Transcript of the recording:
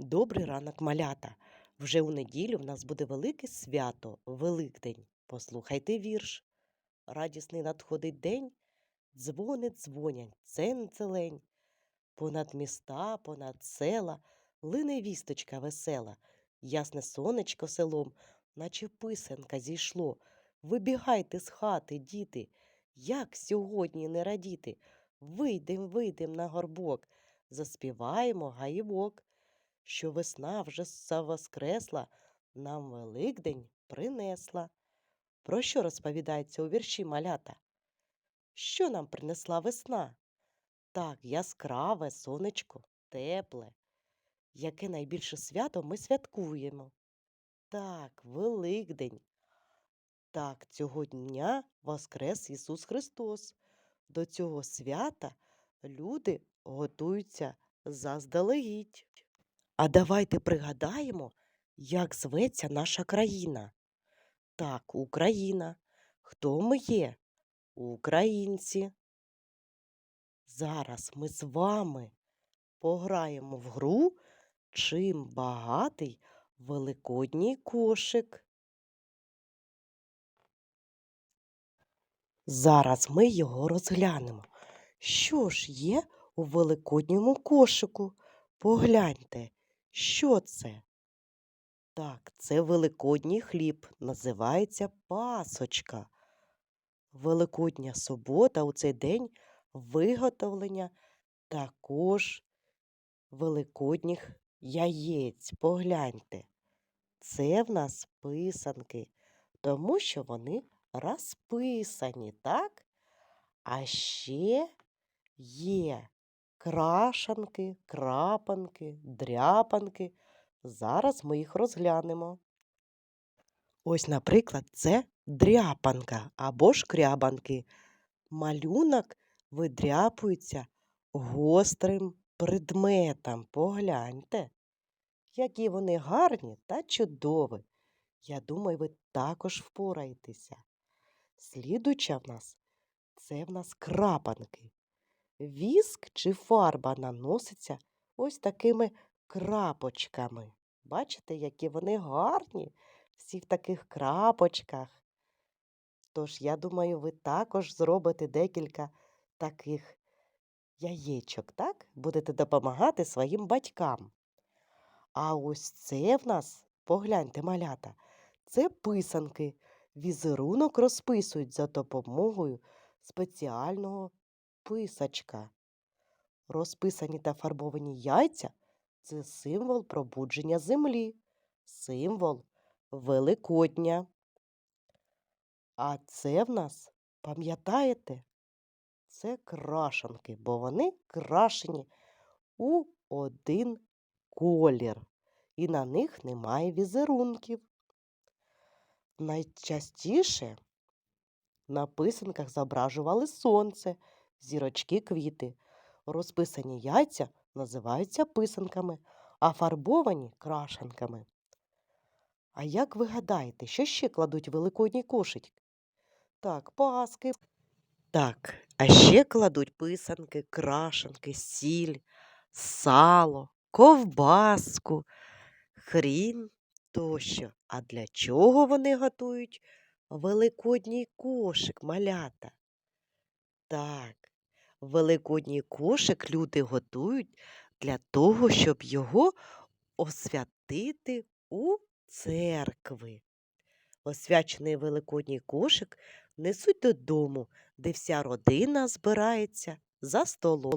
Добрий ранок, малята. Вже у неділю в нас буде велике свято, Великдень. Послухайте вірш. Радісний надходить день, дзвони дзвонять, цень-целень. Понад міста, понад села, лине вісточка весела, ясне сонечко селом, наче писанка зійшло. Вибігайте з хати, діти, як сьогодні не радіти. Вийдем, вийдем на горбок, заспіваємо гаївок що весна вже са- воскресла, нам Великдень принесла. Про що розповідається у вірші малята? Що нам принесла весна? Так, яскраве сонечко, тепле. Яке найбільше свято ми святкуємо? Так, Великдень. Так, цього дня воскрес Ісус Христос. До цього свята люди готуються заздалегідь. А давайте пригадаємо, як зветься наша країна. Так, Україна. Хто ми є? Українці. Зараз ми з вами пограємо в гру Чим багатий великодній кошик. Зараз ми його розглянемо. Що ж є у великодньому кошику? Погляньте, що це? Так, це великодній хліб, називається пасочка. Великодня субота у цей день виготовлення також великодніх яєць. Погляньте. Це в нас писанки, тому що вони розписані, так? А ще є крашанки, крапанки, дряпанки. Зараз ми їх розглянемо. Ось, наприклад, це дряпанка або шкрябанки. Малюнок видряпується гострим предметом. Погляньте, які вони гарні та чудові. Я думаю, ви також впораєтеся. Слідуча в нас це в нас крапанки. Віск чи фарба наноситься ось такими крапочками. Бачите, які вони гарні, всі в таких крапочках. Тож, я думаю, ви також зробите декілька таких яєчок, так? Будете допомагати своїм батькам. А ось це в нас, погляньте, малята, це писанки. Візерунок розписують за допомогою спеціального писачка. Розписані та фарбовані яйця це символ пробудження землі, символ Великодня. А це в нас, пам'ятаєте, це крашанки, бо вони крашені у один колір, і на них немає візерунків. Найчастіше на писанках зображували сонце, зірочки, квіти. Розписані яйця називаються писанками, а фарбовані крашанками. А як ви гадаєте, що ще кладуть великодній кошик? Так, паски. Так, а ще кладуть писанки, крашанки, сіль, сало, ковбаску, хрін тощо. А для чого вони готують великодній кошик, малята? Так, великодній кошик люди готують для того, щоб його освятити у церкви. Освячений великодній кошик несуть додому, де вся родина збирається за столом.